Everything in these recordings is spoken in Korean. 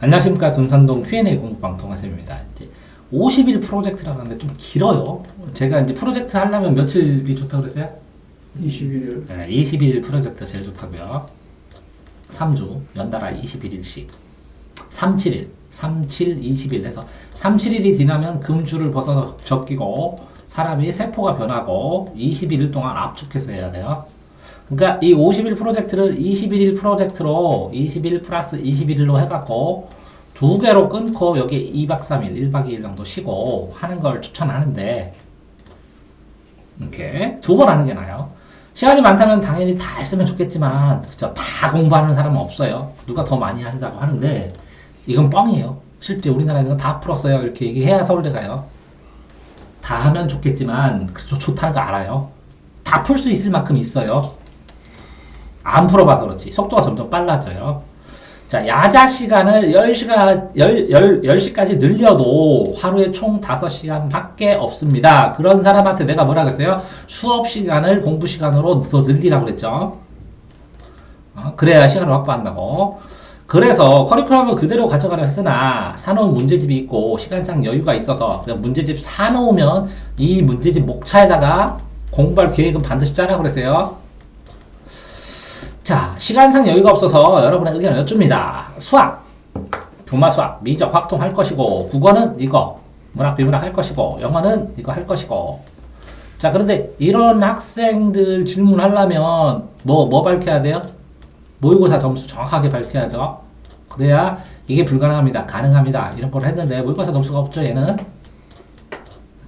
안녕하십니까 둔산동 Q&A 공부방 동아쌤입니다. 이제 50일 프로젝트라고 하는데 좀 길어요. 제가 이제 프로젝트 하려면 며칠이 좋다고 그랬어요? 21일 네, 21일 프로젝트 제일 좋다고요. 3주 연달아 21일씩 37일 37 20일 해서 37일이 지나면 금주를 벗어 적기고 사람이 세포가 변하고 21일 동안 압축해서 해야 돼요. 그러니까 이 50일 프로젝트를 21일 프로젝트로 21 플러스 21일로 해갖고 두 개로 끊고 여기 2박 3일, 1박 2일 정도 쉬고 하는 걸 추천하는데 이렇게 두 번 하는 게 나아요. 시간이 많다면 당연히 다 했으면 좋겠지만 그죠? 다 공부하는 사람은 없어요. 누가 더 많이 한다고 하는데 이건 뻥이에요. 실제 우리나라에는 다 풀었어요. 이렇게 얘기해야 서울대 가요. 다 하면 좋겠지만 그죠? 좋다는 거 알아요. 다 풀 수 있을 만큼 있어요. 안 풀어봐서 그렇지. 속도가 점점 빨라져요. 자, 야자 시간을 10시간, 10, 10, 10 시까지 늘려도 하루에 총 5시간 밖에 없습니다. 그런 사람한테 내가 뭐라 그랬어요? 수업 시간을 공부 시간으로 더 늘리라고 그랬죠. 어, 그래야 시간을 확보한다고. 그래서 커리큘럼을 그대로 가져가려 했으나 사놓은 문제집이 있고 시간상 여유가 있어서 그냥 문제집 사놓으면 이 문제집 목차에다가 공부할 계획은 반드시 짜라고 그랬어요. 자, 시간상 여유가 없어서 여러분의 의견을 여쭙니다. 수학, 교마 수학, 미적, 확통 할 것이고, 국어는 이거, 문학, 비문학 할 것이고, 영어는 이거 할 것이고. 자, 그런데 이런 학생들 질문하려면 뭐, 뭐 밝혀야 돼요? 모의고사 점수 정확하게 밝혀야죠. 그래야 이게 불가능합니다. 가능합니다. 이런 걸 했는데 모의고사 점수가 없죠, 얘는.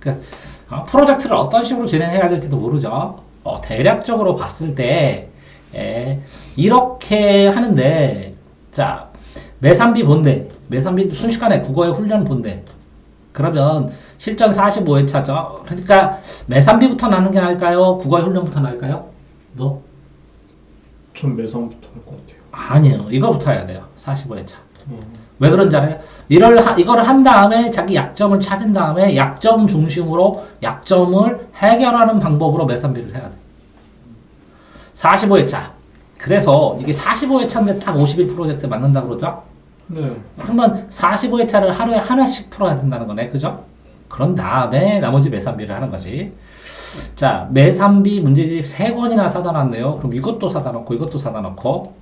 그러니까 어, 프로젝트를 어떤 식으로 진행해야 될지도 모르죠. 어, 대략적으로 봤을 때 예, 이렇게 하는데 자 매산비 본대 매산비 순식간에 국어의 훈련 본대 그러면 실전 45회차죠 그러니까 매산비부터 나는 게 나을까요 국어의 훈련부터 나을까요 뭐전 매상부터 할 것 같아요. 아니에요 이거부터 해야 돼요 45회차 음. 왜 그런지 알아요? 이걸, 하, 이걸 한 다음에 자기 약점을 찾은 다음에 약점 중심으로 약점을 해결하는 방법으로 매산비를 해야 돼. 45회차. 그래서 이게 45회차인데 딱 50일 프로젝트 맞는다 그러죠? 네. 그러면 45회차를 하루에 하나씩 풀어야 된다는 거네. 그죠? 그런 다음에 나머지 매산비를 하는 거지. 자, 매산비 문제집 3권이나 사다 놨네요. 그럼 이것도 사다 놓고 이것도 사다 놓고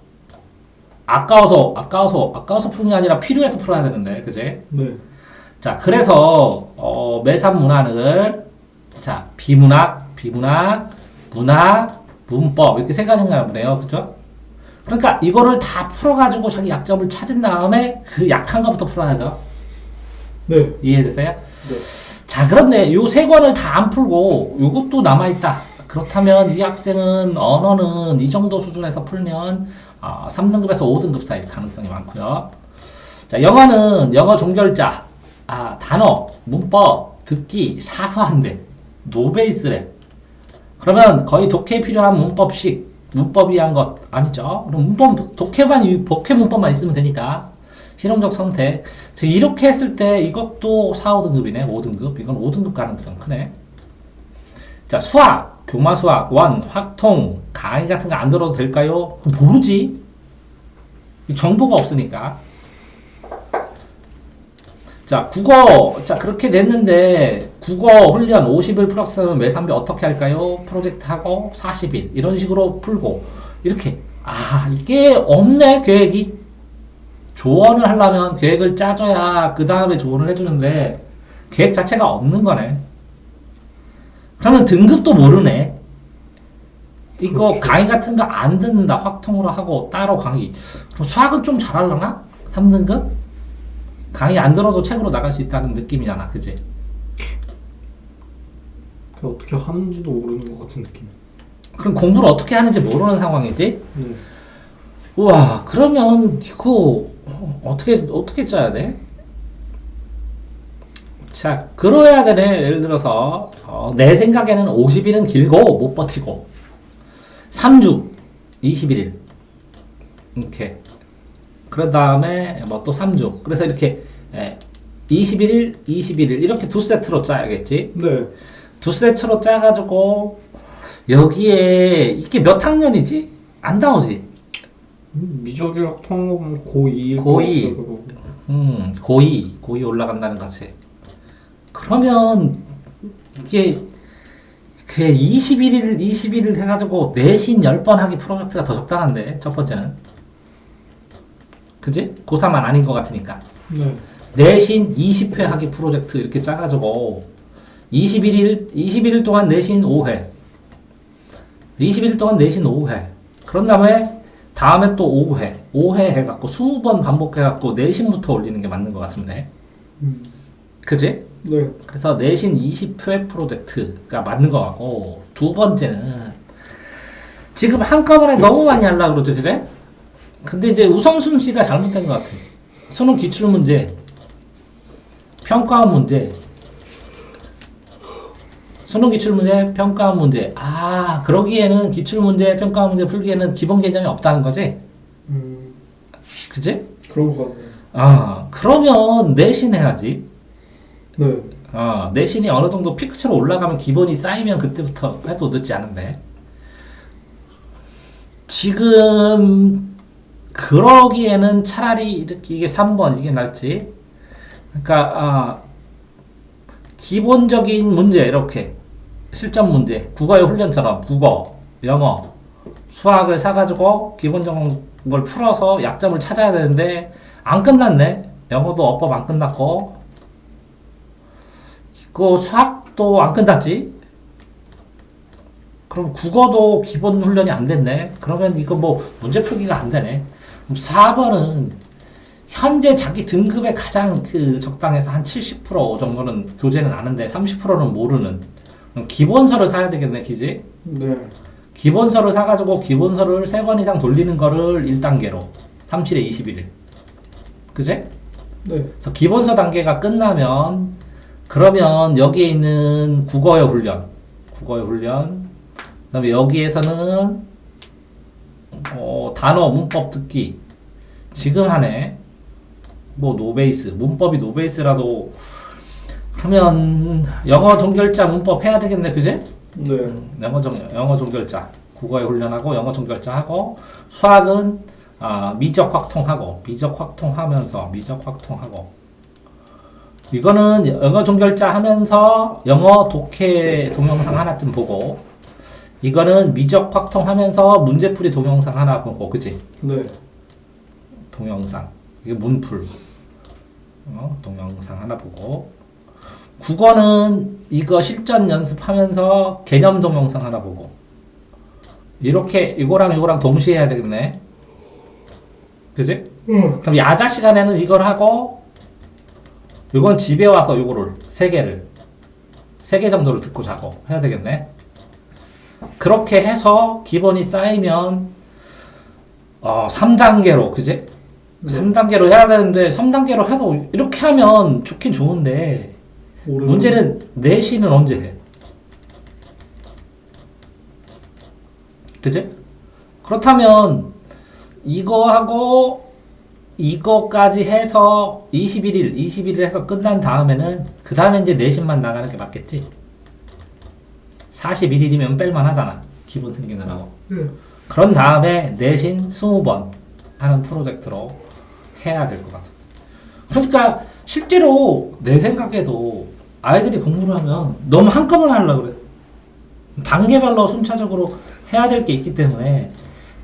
아까워서 아까워서 아까워서 푸는 게 아니라 필요해서 풀어야 되는데. 그제? 네. 자, 그래서 어, 매산 문항을 자 비문학, 비문학, 문학, 문법 이렇게 세 가지가 보네요, 그죠? 그러니까 이거를 다 풀어가지고 자기 약점을 찾은 다음에 그 약한 것부터 풀어야죠. 네. 이해되세요? 네. 자, 그런데 요 세 권을 다 안 풀고 요것도 남아있다. 그렇다면 이 학생은 언어는 이 정도 수준에서 풀면 어, 3등급에서 5등급 사이 가능성이 많고요. 자, 영어는 영어 종결자, 아, 단어, 문법, 듣기, 사서한대, 노베이스래. 그러면 거의 독해에 필요한 문법식, 문법 위한 것 아니죠? 그럼 문법, 독해만, 유- 독해 문법만 있으면 되니까. 실용적 선택. 자, 이렇게 했을 때 이것도 4, 5등급이네. 5등급. 이건 5등급 가능성 크네. 자, 수학, 교마 수학, 원, 확통, 강의 같은 거 안 들어도 될까요? 모르지. 이 정보가 없으니까. 자, 국어. 자, 그렇게 됐는데, 국어 훈련 50일 플러스는 매산비 어떻게 할까요? 프로젝트 하고 40일. 이런 식으로 풀고. 이렇게. 아, 이게 없네, 계획이. 조언을 하려면 계획을 짜줘야 그 다음에 조언을 해주는데, 계획 자체가 없는 거네. 그러면 등급도 모르네. 이거 그렇죠. 강의 같은 거 안 듣는다. 확통으로 하고 따로 강의. 그럼 수학은 좀 잘하려나? 3등급? 강의 안 들어도 책으로 나갈 수 있다는 느낌이잖아. 그지? 그 어떻게 하는지도 모르는 것 같은 느낌. 그럼 공부를 어떻게 하는지 모르는 상황이지? 네. 우와, 그러면 이거 어떻게 어떻게 짜야 돼? 자, 그러야 되네. 예를 들어서 어, 내 생각에는 50일은 길고 못 버티고 3주 21일 이렇게 그런 다음에 뭐 또 3주 그래서 이렇게 예, 21일 21일 이렇게 두 세트로 짜야겠지 네. 두 세트로 짜가지고 여기에 이게 몇 학년이지? 안 나오지? 음, 미적이랑 통합은 고2. 고2. 음, 고이, 고이 올라간다는 거지. 그러면 이게 그 21일, 21일 해가지고 내신 10번 하기 프로젝트가 더 적당한데 첫 번째는 그지? 고3만 아닌 것 같으니까 네. 내신 20회 하기 프로젝트 이렇게 짜가지고 21일 21일 동안 내신 5회 21일 동안 내신 5회 그런 다음에 다음에 또 5회 5회 해갖고 20번 반복해갖고 내신부터 올리는 게 맞는 것 같은데 음. 그지? 네. 그래서 내신 20회 프로젝트가 맞는 것 같고 두 번째는 지금 한꺼번에 너무 많이 하려고 그러죠 그제? 근데 이제 우선순위가 잘못된 것 같아 수능 기출 문제 평가원 문제 수능 기출 문제 평가원 문제 아 그러기에는 기출 문제 평가원 문제 풀기에는 기본 개념이 없다는 거지 음. 그지? 그런 것 같네요. 아 그러면 내신 해야지 네. 어, 내신이 어느 정도 피크처럼 올라가면 기본이 쌓이면 그때부터 해도 늦지 않은데 지금 그러기에는 차라리 이렇게 이게 3번 이게 낫지. 그러니까 아, 기본적인 문제 이렇게. 실전 문제. 국어의 훈련처럼. 국어 영어. 수학을 사가지고 기본적인 걸 풀어서 약점을 찾아야 되는데 안 끝났네. 영어도 어법 안 끝났고. 그 수학도 안 끝났지? 그럼 국어도 기본 훈련이 안 됐네? 그러면 이거 뭐 문제 풀기가 안 되네? 그럼 4번은 현재 자기 등급에 가장 그 적당해서 한 70% 정도는 교재는 아는데 30%는 모르는 기본서를 사야 되겠네, 기지? 네. 기본서를 사가지고 기본서를 3번 이상 돌리는 거를 1단계로 37에 21일. 그제? 네. 그래서 기본서 단계가 끝나면 그러면 여기에 있는 국어의 훈련, 국어의 훈련, 그다음에 여기에서는 어, 단어 문법 듣기 지금 하네. 뭐 노베이스 문법이 노베이스라도 그러면 영어 종결자 문법 해야 되겠네, 그제? 네. 영어 종 영어 종결자 국어에 훈련하고 영어 종결자 하고 수학은 아, 미적 확통하고 미적 확통하면서 미적 확통하고 이거는 영어 종결자 하면서 영어 독해 동영상 하나쯤 보고 이거는 미적 확통하면서 문제풀이 동영상 하나 보고 그치? 네. 동영상. 이게 문풀. 어, 동영상 하나 보고. 국어는 이거 실전 연습하면서 개념 동영상 하나 보고. 이렇게 이거랑 이거랑 동시에 해야 되겠네. 그지? 음. 그럼 야자 시간에는 이걸 하고 이건 집에 와서 이거를 세 개를 세 개 정도를 듣고 자고 해야 되겠네 그렇게 해서 기본이 쌓이면 어 3단계로 그지? 네. 3단계로 해야 되는데 3단계로 해도 이렇게 하면 좋긴 좋은데 올해 문제는 내신은 언제 해? 그지? 그렇다면 이거하고 이거까지 해서 21일, 21일 해서 끝난 다음에는 그 다음에 이제 내신만 나가는 게 맞겠지? 41일이면 뺄만 하잖아. 기본 생기느라고. 네. 그런 다음에 내신 20번 하는 프로젝트로 해야 될 것 같아. 그러니까 실제로 내 생각에도 아이들이 공부를 하면 너무 한꺼번에 하려고 그래. 단계별로 순차적으로 해야 될 게 있기 때문에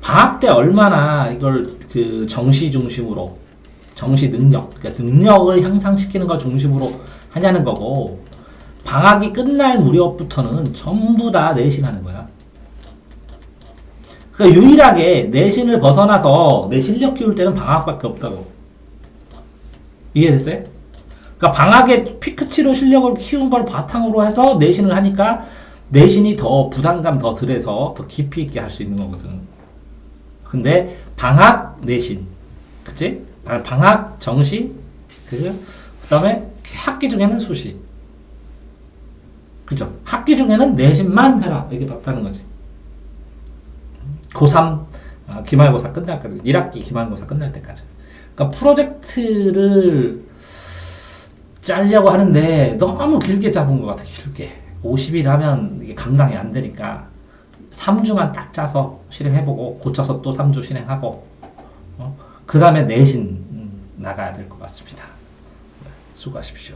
방학 때 얼마나 이걸 그 정시 중심으로 정시 능력, 그러니까 능력을 향상시키는 걸 중심으로 하냐는 거고 방학이 끝날 무렵부터는 전부 다 내신하는 거야. 그러니까 유일하게 내신을 벗어나서 내 실력 키울 때는 방학밖에 없다고. 이해됐어요? 그러니까 방학에 피크치로 실력을 키운 걸 바탕으로 해서 내신을 하니까 내신이 더 부담감 더 덜해서 더 깊이 있게 할 수 있는 거거든. 근데 방학 내신, 그치? 아, 방학 정시? 그 다음에 학기 중에는 수시. 그죠? 학기 중에는 내신만 해라. 이게 맞다는 거지. 고3 아, 기말고사 끝날 때까지 1학기 기말고사 끝날 때까지 그러니까 프로젝트를 짜려고 하는데 너무 길게 잡은 것 같아 길게 50일 하면 이게 감당이 안 되니까 3주만 딱 짜서 실행해보고 고쳐서 또 3주 실행하고 어? 그 다음에 내신 음, 나가야 될 것 같습니다. 네, 수고하십시오.